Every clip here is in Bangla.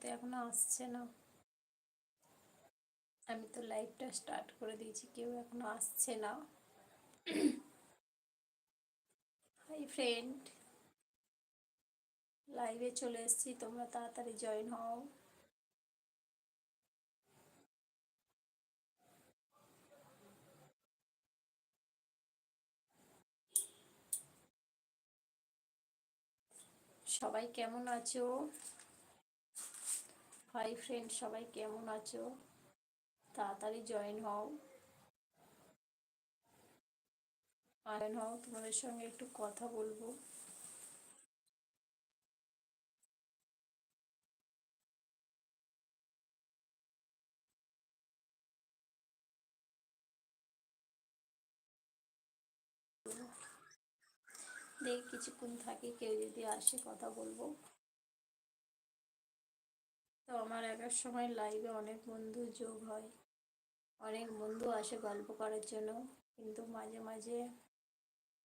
তো এখনও আসছে না। আমি তো লাইভটা স্টার্ট করে দিয়েছি, কেউ এখনও আসছে না। হাই ফ্রেন্ড লাইভে চলে এসেছি, তোমরা তাড়াতাড়ি জয়েন হও। সবাই কেমন আছো? হাই ফ্রেন্ড সবাই কেমন আছো? তাড়াতাড়ি জয়েন হও। জয়েন হও, তোমাদের সঙ্গে একটু কথা বলব। দেখ, কিছুক্ষণ থাকি, কেউ যদি আসে কথা বলব। তো আমার একার সময় লাইভে অনেক বন্ধু যোগ হয়। অনেক বন্ধু আসে গল্প করার জন্য। কিন্তু মাঝে মাঝে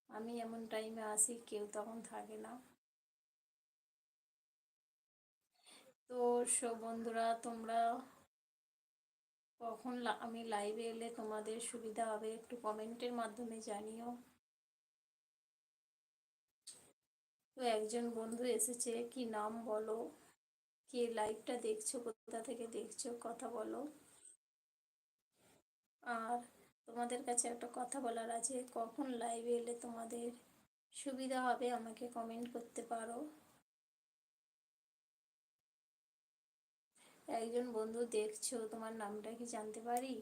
আমি এমন টাইমে আসি, কেউ তখন থাকে না। তো সব বন্ধুরা, তোমরা কখন আমি লাইভে এলে তোমাদের সুবিধা হবে একটু কমেন্টের মাধ্যমে জানিও। তো একজন বন্ধু এসেছে, কি নাম বলো? কে লাইভটা দেখছ, কোথা থেকে দেখছ, কথা বলো। আর তোমাদের কাছে একটা কথা বলার আছে, কখন লাইভে এলে তোমাদের সুবিধা হবে আমাকে কমেন্ট করতে পারো। একজন বন্ধু দেখছ, তোমার নামটা কি জানতে পারি?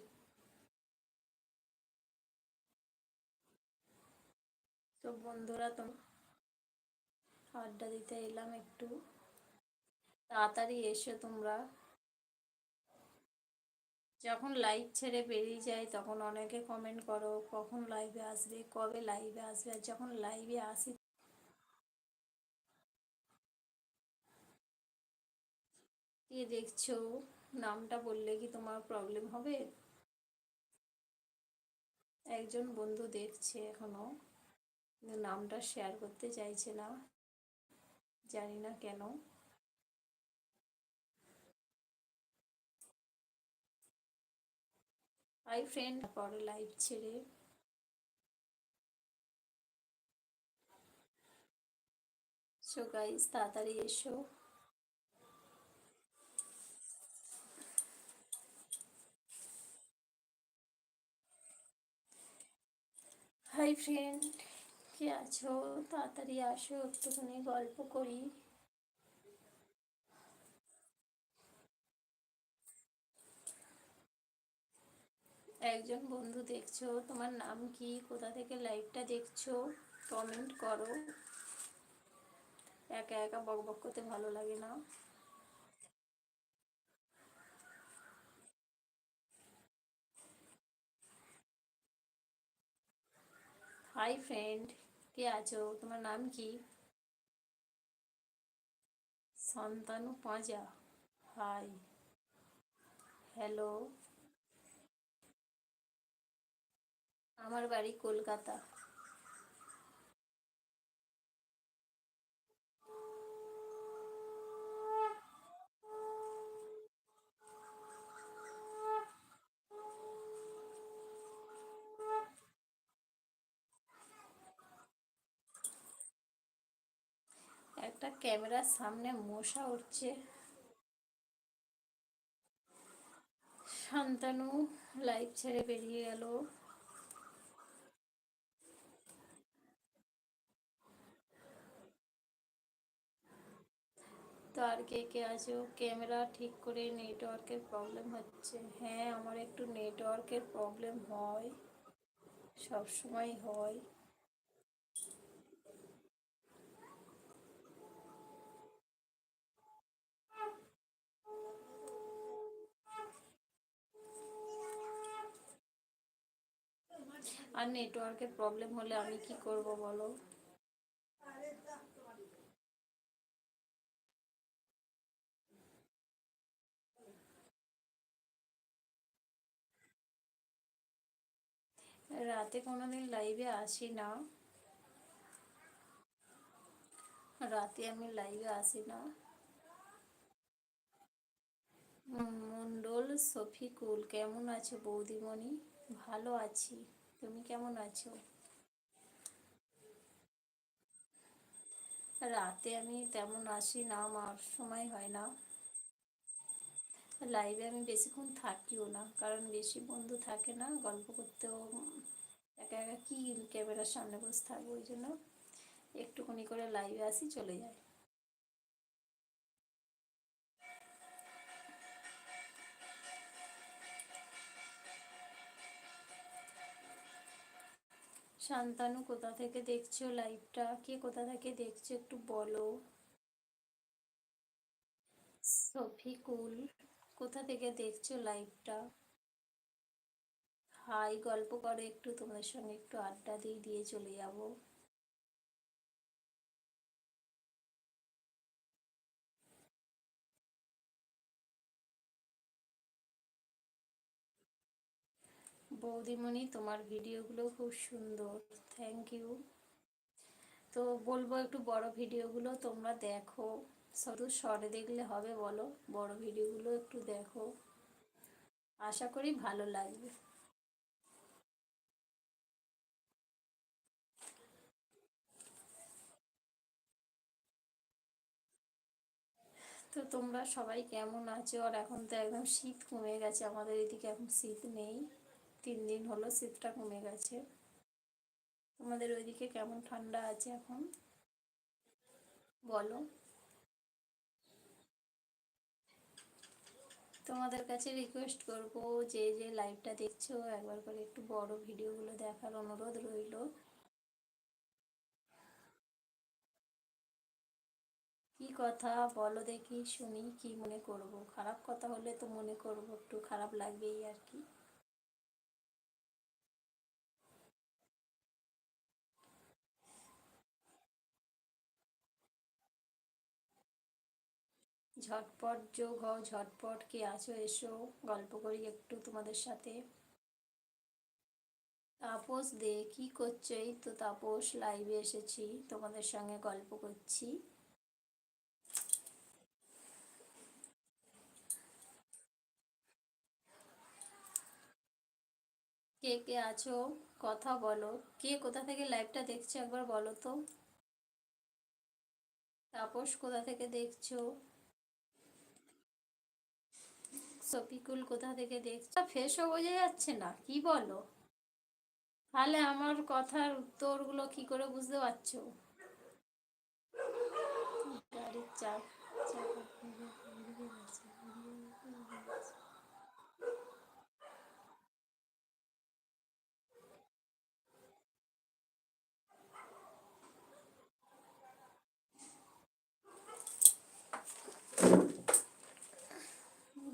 তো বন্ধুরা তোমার আড্ডা দিতে এলাম একটু। তাড়াতাড়ি এসো তোমরা। যখন লাইভ ছেড়ে বেরিয়ে যায়, তখন অনেকে কমেন্ট করো, কখন লাইভে আসবে, কবে লাইভে আসবে, আর যখন লাইভে আসি কে দেখছ, নামটা বললে কি তোমার প্রবলেম হবে? একজন বন্ধু দেখছে এখনও নামটা শেয়ার করতে চাইছে না, জানি না কেন। হাই ফ্রেন্ড পরে লাইভ ছেড়ে সো গাইস তাড়াতাড়ি এসো হাই ফ্রেন্ড কে আছো তাড়াতাড়ি আসো একটুখানি গল্প করি একজন বন্ধু দেখছ, তোমার নাম কি? কোথা থেকে লাইভটা দেখছ? কমেন্ট করো। একা একা বক বক করতে ভালো লাগে না। হাই ফ্রেন্ড কে আছো? তোমার নাম কি? সন্তানু পাঁজা। হাই হ্যালো আমার বাড়ি কলকাতা। একটা ক্যামেরার সামনে মশা উঠছে। শান্তানু লাইভ ছেড়ে বেরিয়ে গেল। তো আর কে কে আছো? ক্যামেরা ঠিক করে নেটওয়ার্কের প্রবলেম হচ্ছে। হ্যাঁ আমার একটু নেটওয়ার্কের প্রবলেম হয়। সব সময় হয়। আর নেটওয়ার্কের প্রবলেম হলে আমি কি করব বলো? রাতে কোনো দিন লাইভে আসি না। রাতে আমি লাইভে আসি না। মন্ডল, শফিকুল, কেমন আছো বৌদিমণি? ভালো আছি। তুমি কেমন আছো? রাতে আমি তেমন আসি না, আমার সময় হয় না। লাইভে আমি বেশিক্ষণ থাকিও না, কারণ বেশি বন্ধু থাকে না, গল্প করতেও একা একা কী ক্যামেরার সামনে বসে থাকব, ওই জন্য একটুখানি করে লাইভে আসি, চলে যায় শান্তানু কোথা থেকে দেখছ লাইভটা কে কোথা থেকে দেখছ একটু বলো। সফিকুল। কোথা থেকে দেখছ লাইভটা হাই গল্প করে একটু তোমাদের সঙ্গে একটু আড্ডা দিয়ে দিয়ে চলে যাব। বৌদিমণি, তোমার ভিডিওগুলো খুব সুন্দর। থ্যাংক ইউ তো বলব একটু বড় ভিডিওগুলো তোমরা দেখো। শুধু শর্টে দেখলে হবে বলো, বড় ভিডিওগুলো একটু দেখো। আশা করি ভালো লাগবে। তো তোমরা সবাই কেমন আছো? আর এখন তো একদম শীত কমে গেছে, আমাদের এদিকে এখন শীত নেই। তিন দিন হলো শীতটা কমে গেছে। তোমাদের ওইদিকে কেমন ঠান্ডা আছে এখন? বলো। তোমাদের কাছে রিকোয়েস্ট করব যে যে লাইভটা দেখছ, একবার করে একটু বড় ভিডিওগুলো দেখার অনুরোধ রইল। কি কথা বলো দেখি, শুনি কি মনে করব। খারাপ কথা হলে তো মনে করব, একটু খারাপ লাগবেই আর কি। ঝটপট, যোগ হও, ঝটপট কে আছো, এসো, গল্প করি একটু তোমাদের সাথে। তাপস দে, কি করছ? এই তো তাপস লাইভে এসেছি, তোমাদের সঙ্গে গল্প করছি। কে কে আছো? কথা বলো। কে কোথা থেকে লাইভটা দেখছ একবার বলো তো। তাপস কোথা থেকে দেখছ? সফিকুল কোথা থেকে দেখছ? ফেসও বোঝা যাচ্ছে না, কি বলো? তাহলে আমার কথার উত্তরগুলো কি করে বুঝতে পারছ? গাড়ির চাপ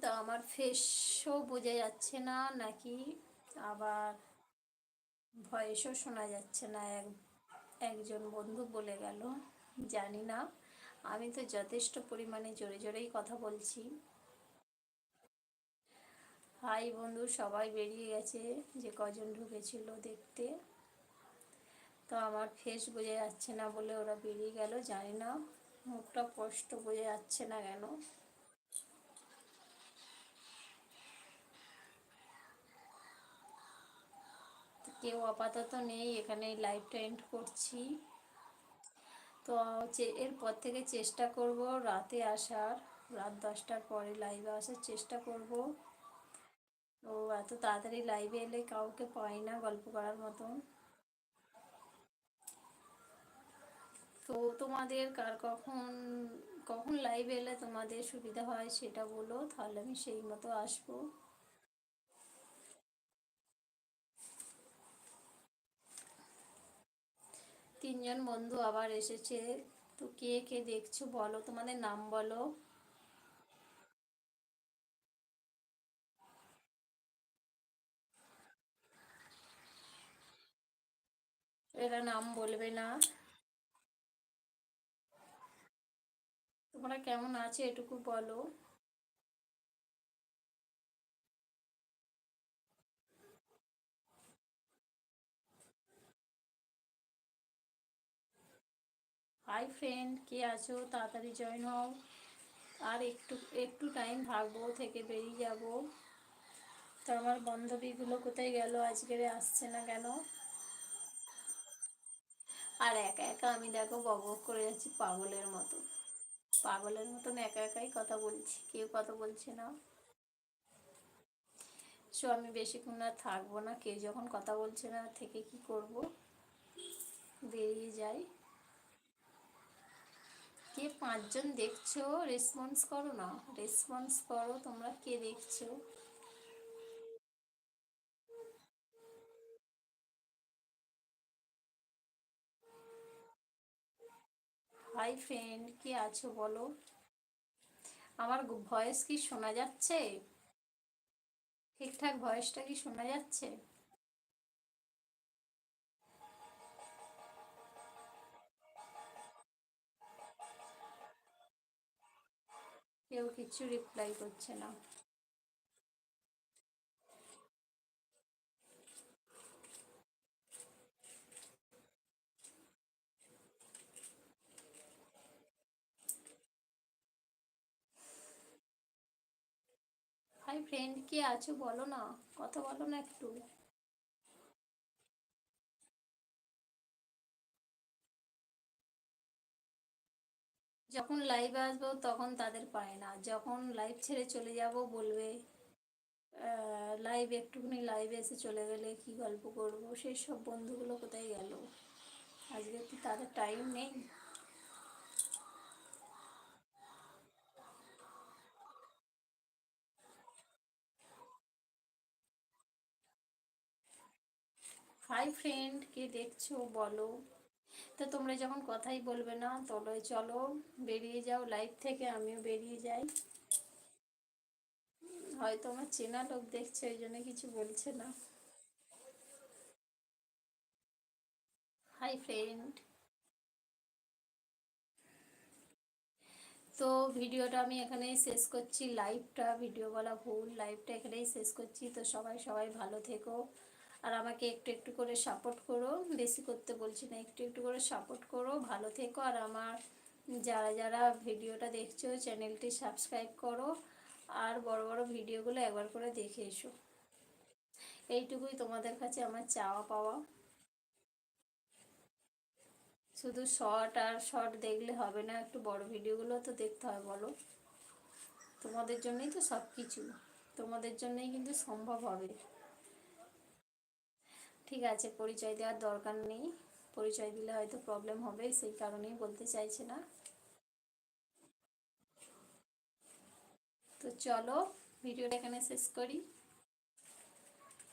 তো আমার ফেসও বোঝা যাচ্ছে না, নাকি আবার ভয়েসও শোনা যাচ্ছে না। এক, একজন বন্ধু বলে গেল, জানি না, আমি তো যথেষ্ট পরিমাণে জোরে জোরেই কথা বলছি। হাই বন্ধু, সবাই বেরিয়ে গেছে, যে কজন ঢুকেছিল দেখতে? তো আমার ফেস বোঝা যাচ্ছে না বলে ওরা বেরিয়ে গেল, জানি না। মুখটা কষ্ট বোঝা যাচ্ছে না কেন? কেউ আপাতত নেই এখানে লাইভটা এন্ড করছি। তো এরপর থেকে চেষ্টা করব রাতে আসার, রাত দশটার পরে লাইভে আসার চেষ্টা করব। তো এত তাড়াতাড়ি লাইভে এলে কাউকে পাই না গল্প করার মতন। তো তোমাদের কার কখন কখন লাইভ এলে তোমাদের সুবিধা হয় সেটা বলো, তাহলে আমি সেই মতো আসব। তিনজন বন্ধু আবার এসেছে। তো কে কে দেখছ বলো, তোমাদের নাম বলো। এরা নাম বলবে না। তোমরা কেমন আছে এটুকু বলো। হাই ফ্রেন্ড কে আছো? তাড়াতাড়ি জয়েন হও। আর একটু একটু টাইম থাকব থেকে বেরিয়ে যাব। তো আমার বান্ধবীগুলো কোথায় গেল? আজকের আসছে না কেন? আর একা একা আমি দেখো বক করে যাচ্ছি পাগলের মতো। পাগলের মতন একা একাই কথা বলছি, কেউ কথা বলছে না। সো আমি বেশিক্ষণ আর থাকব না, কেউ যখন কথা বলছে না, থেকে কি করব? বেরিয়ে যাই। কে পাঁচজন দেখছ? রেসপন্স করো না। রেসপন্স করো, তোমরা কে দেখছ? হাই ফ্রেন্ড কে আছো বলো? আমার ভয়েস কি শোনা যাচ্ছে? ঠিকঠাক ভয়েসটা কি শোনা যাচ্ছে? কেউ কিছু রিপ্লাই করছে না। ফ্রেন্ড কে আছো? বলো না কথা বলো না একটু। যখন লাইভে আসব তখন তাদের পায় না। যখন লাইভ ছেড়ে চলে যাব বলবে লাইভ একটুখানি লাইভে এসে চলে গেলে কি গল্প করব? সেই সব বন্ধুগুলো কোথায় গেল? আজকে কি তাদের টাইম নেই। হাই ফ্রেন্ড কে দেখছ? বলো। তো তোমরা যখন কথাই বলবে না তাহলে চলো বেরিয়ে যাও লাইভ থেকে, আমিও বেরিয়ে যাই। হয়তো আমার চেনা লোক দেখছে, ওই জন্য কিছু বলছে না। হাই ফ্রেন্ড তো ভিডিওটা আমি এখানেই শেষ করছি লাইভটা ভিডিও বলা ভুল লাইভটা এখানেই শেষ করছি। তো সবাই সবাই ভালো থেকো। আর আমাকে একটু একটু করে সাপোর্ট করো। বেশি করতে বলছি না, একটু একটু করে সাপোর্ট করো। ভালো থেকো। আর আমার যারা যারা ভিডিওটা দেখছ, চ্যানেলটি সাবস্ক্রাইব করো। আর বড় বড় ভিডিওগুলো একবার করে দেখে এসো। এইটুকুই তোমাদের কাছে আমার চাওয়া পাওয়া। শুধু শর্ট আর শর্ট দেখলে হবে না, একটু বড় ভিডিওগুলো তো দেখতে হয়, বলো। তোমাদের জন্যই তো সব কিছু তোমাদের জন্যই কিন্তু সম্ভব হবে। ঠিক আছে, পরিচয় দেওয়ার দরকার নেই। পরিচয় দিলে হয়তো প্রবলেম হবে সেই কারণেই বলতে চাইছে না। তো চলো, ভিডিওটা এখানে শেষ করি।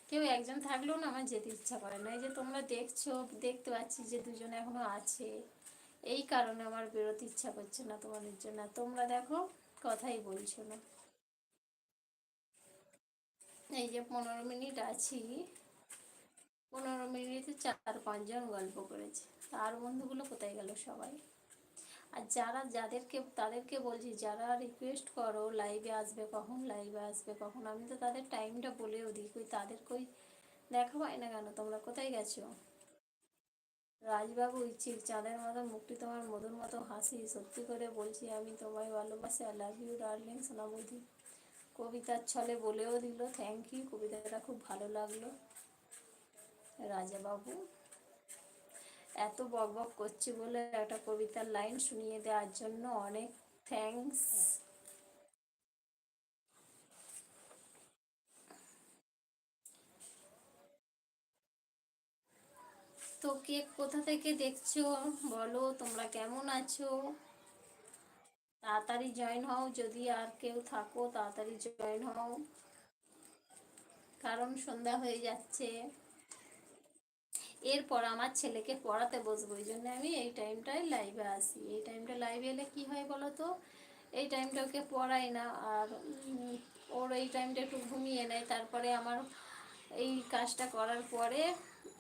কেউ একজন থাকলেও না আমার যেতে ইচ্ছা করে না। এই যে তোমরা দেখছ, দেখতে পাচ্ছি যে দুজন এখনও আছে। এই কারণে আমার বেরোতে ইচ্ছা করছে না তোমাদের জন্য। তোমরা দেখো, কথাই বলছো না। এই যে পনেরো মিনিট আছি। পনেরো মিনিটে চার পাঁচজন গল্প করেছে। আর বন্ধুগুলো কোথায় গেল সবাই? আর যারা যাদেরকে, তাদেরকে বলছি, যারা রিকোয়েস্ট করো লাইভে আসবে, কখন লাইভে আসবে, কখন, আমি তো তাদের টাইমটা বলেও দিই। কই তাদের কই দেখা পাই না কেন? তোমরা কোথায় গেছো? রাজবাবু ইচ্ছিক চাঁদের মতো মুখটি তোমার মধুর মতো হাসি। সত্যি করে বলছি, আমি তোমায় ভালোবাসি। আই লাভ ইউ ডার্লিং সোনামুদি। কবিতার ছলে বলেও দিল থ্যাংক ইউ কবিতাটা খুব ভালো লাগল। রাজাবাবু। এত বক বক করছি বলে একটা কবিতার লাইন শুনিয়ে দেওয়ার জন্য অনেক থ্যাংকস তো কে কোথা থেকে দেখছ বলো, তোমরা কেমন আছো? তাড়াতাড়ি জয়েন হও, যদি আর কেউ থাকো তাড়াতাড়ি জয়েন হও। কারণ সন্ধ্যা হয়ে যাচ্ছে। এরপর আমার ছেলেকে পড়াতে বসবো। ওই জন্য আমি এই টাইমটায় লাইভে আসি এই টাইমটা লাইভে এলে কী হয় বলো তো? এই টাইমটা ওকে পড়াই না আর ওর এই টাইমটা একটু ঘুমিয়ে নেয়। তারপরে আমার এই কাজটা করার পরে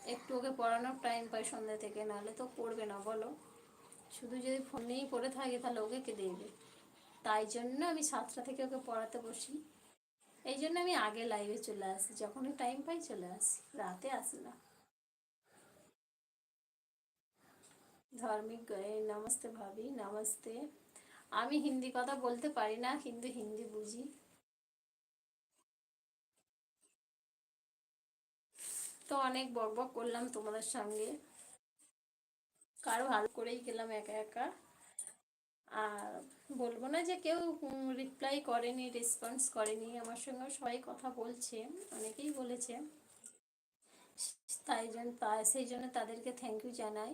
একটু ওকে পড়ানোর টাইম পাই সন্ধ্যা থেকে। নাহলে তো পড়বে না, বলো। শুধু যদি ফোন নিয়েই পড়ে থাকে, তাহলে ওকে কে দেখবে? তাই জন্য আমি সাতটা থেকে ওকে পড়াতে বসি। এই জন্য আমি আগে লাইভে চলে আসি। যখনই টাইম পাই চলে আসি। রাতে আসি না। ধার্মিক নমস্তে ভাবি, নমস্তে। আমি হিন্দি কথা বলতে পারি না, কিন্তু হিন্দি বুঝি। তো অনেক বক বক করলাম তোমাদের সঙ্গে। কারও ভালো করেই গেলাম একা একা। আর বলব না যে কেউ রিপ্লাই করেনি রেসপন্স করেনি। আমার সঙ্গে সবাই কথা বলছে, অনেকেই বলেছে। তাই জন্য সেই জন্য তাদেরকে থ্যাংক ইউ জানাই।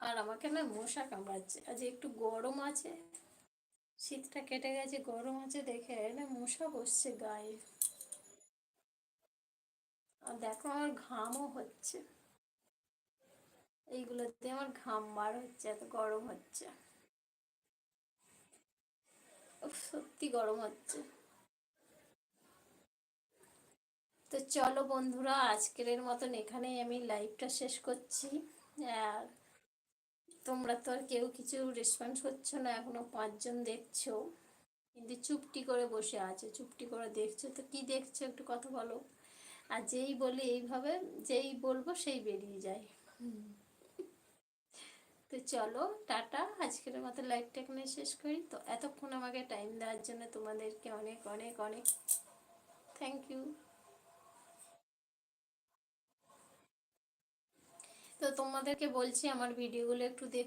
আর আমাকে না মশা কামড়াচ্ছে। আজ একটু গরম আছে, শীতটা কেটে গেছে, গরম আছে দেখে না মশা বসছে গায়ে। আর দেখো আমার ঘামও হচ্ছে। এইগুলোতে আমার ঘাম বার হচ্ছে, এত গরম হচ্ছে। সত্যি গরম হচ্ছে। তো চলো বন্ধুরা, আজকের মতন এখানেই আমি লাইভটা শেষ করছি। আর তোমরা তো আর কেউ কিছু রেসপন্স করছ না, এখনও পাঁচজন দেখছ। কিন্তু চুপটি করে বসে আছে, চুপটি করে দেখছ। তো কি দেখছ একটু কথা বলো। আর যেই বলি এইভাবে, যেই বলব সেই বেরিয়ে যায়। তো চলো, টাটা। আজকের মতো লাইভটা এখানে শেষ করি। তো এতক্ষণ আমাকে টাইম দেওয়ার জন্য তোমাদেরকে অনেক অনেক অনেক থ্যাংক ইউ তো তোমাদেরকে বলছি আমার ভিডিওগুলো একটু দেখে